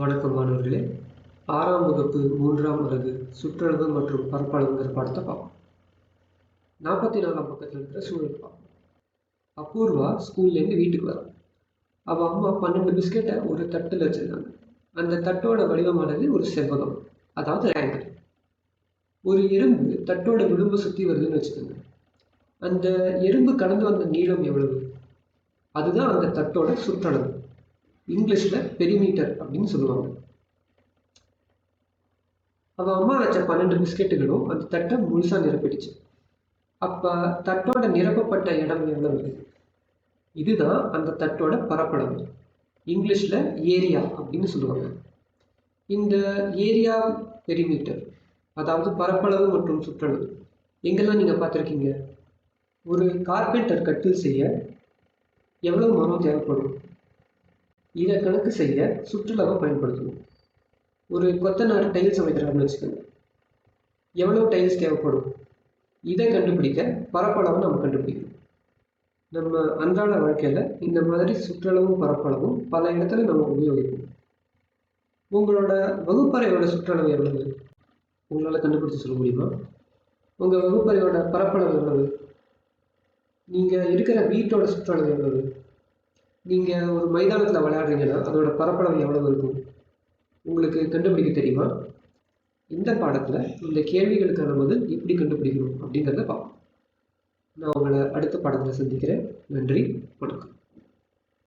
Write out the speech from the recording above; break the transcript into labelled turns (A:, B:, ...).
A: வணக்கம் மாணவர்களே ஆறாம் வகுப்பு மூன்றாம் அலகு சுற்றளவு மற்றும் பரப்பளவுங்கிற பாடத்தை பார்ப்போம். நாற்பத்தி நாலாம் பக்கத்தில் இருக்கிற சூழல் பார்ப்போம். அபூர்வா ஸ்கூல்லேருந்து வீட்டுக்கு வரும் அவள் அம்மா பன்னெண்டு பிஸ்கெட்டை ஒரு தட்டில் வச்சுருந்தாங்க. அந்த தட்டோட வடிவமானது ஒரு செவ்வகம் அதாவது ஆங்கிள் ஒரு எறும்பு தட்டோட விளிம்பு சுற்றி வருதுன்னு வச்சுக்கோங்க. அந்த எறும்பு கடந்து வந்த நீளம் எவ்வளவு? அதுதான் அந்த தட்டோட சுற்றளவு. இங்கிலீஷில் பெரிமீட்டர் அப்படின்னு சொல்லுவாங்க. அவள் அம்மா வச்ச பன்னெண்டு பிஸ்கெட்டுகளும் அந்த தட்டை முழுசாக நிரப்பிடுச்சு. அப்போ தட்டோட நிரப்பப்பட்ட இடம் எவ்வளவு இதுதான் அந்த தட்டோட பரப்பளவு. இங்கிலீஷில் ஏரியா அப்படின்னு சொல்லுவாங்க. இந்த ஏரியா பெரிமீட்டர் அதாவது பரப்பளவு மற்றும் சுற்றளவு எங்கெல்லாம் நீங்கள் பார்த்துருக்கீங்க? ஒரு கார்பெண்டர் கட்டில் செய்ய எவ்வளவு மரம் தேவைப்படும்? இதை கணக்கு செய்ய சுற்றுலாவை பயன்படுத்தணும். ஒரு கொத்தனார் டைல்ஸ் அமைக்கிறாருன்னு வச்சுக்கோங்க. எவ்வளோ டைல்ஸ் தேவைப்படும்? இதை கண்டுபிடிக்க பரப்பளவை நம்ம கண்டுபிடிக்கணும். நம்ம அன்றாட வாழ்க்கையில் இந்த மாதிரி சுற்றளவும் பரப்பளவும் பல இடத்துல நம்ம உபயோகிப்போம். உங்களோட வகுப்பறையோட சுற்றளவு எவ்வளவு? உங்களால் கண்டுபிடிச்சு சொல்ல முடியுமா? உங்கள் வகுப்பறையோட பரப்பளவு எவ்வளவு? நீங்கள் இருக்கிற வீட்டோட சுற்றளவு எவ்வளவு? நீங்கள் ஒரு மைதானத்தில் விளையாடுறீங்கன்னா அதோட பரப்பளவு எவ்வளவு இருக்கும்? உங்களுக்கு கண்டுபிடிக்க தெரியுமா? இந்த பாடத்தில் இந்த கேள்விகளுக்கான பதில் எப்படி கண்டுபிடிக்கணும் அப்படிங்கிறத பார்ப்போம். நான் உங்களை அடுத்த பாடத்தில் சந்திக்கிறேன். நன்றி வணக்கம்.